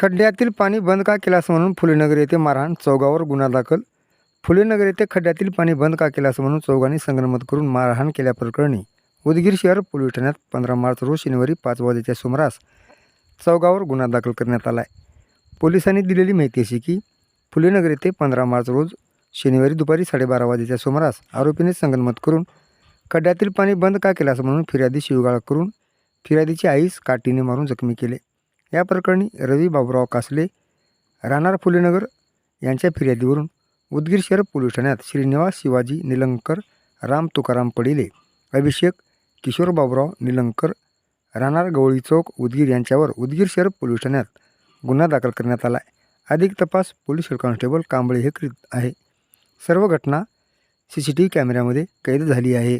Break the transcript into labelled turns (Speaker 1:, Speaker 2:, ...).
Speaker 1: खड्ड्यातील पाणी बंद का केलास म्हणून फुलेनगर येथे मारहाण चौगावर गुन्हा दाखल. फुलेनगर येथे खड्ड्यातील पाणी बंद का केलास म्हणून चौघांनी संगनमत करून मारहाण केल्याप्रकरणी उदगीर शहर पोलीस ठाण्यात पंधरा मार्च रोज शनिवारी पाच वाजेच्या सुमारास चौगावर गुन्हा दाखल करण्यात आला आहे पोलिसांनी दिलेली माहिती अशी की फुलेनगर येथे पंधरा मार्च रोज शनिवारी दुपारी साडेबारा वाजेच्या सुमारास आरोपीने संगनमत करून खड्ड्यातील पाणी बंद का केलास म्हणून फिर्यादी शिवगाळ करून फिर्यादीची आईस काठीने मारून जखमी केले. या प्रकरणी रवी बाबुराव कासले राहणार फुलेनगर यांच्या फिर्यादीवरून उदगीर शहर पोलीस ठाण्यात श्रीनिवास शिवाजी निलंगकर राम तुकाराम पडिले अभिषेक किशोर बाबुराव निलंगकर राहणार गवळी चौक उदगीर यांच्यावर उदगीर शहर पोलीस ठाण्यात गुन्हा दाखल करण्यात आला आहे अधिक तपास पोलीस हेड कॉन्स्टेबल कांबळे हे करीत आहे. सर्व घटना सी सी टी व्ही कॅमेऱ्यामध्ये कैद झाली आहे.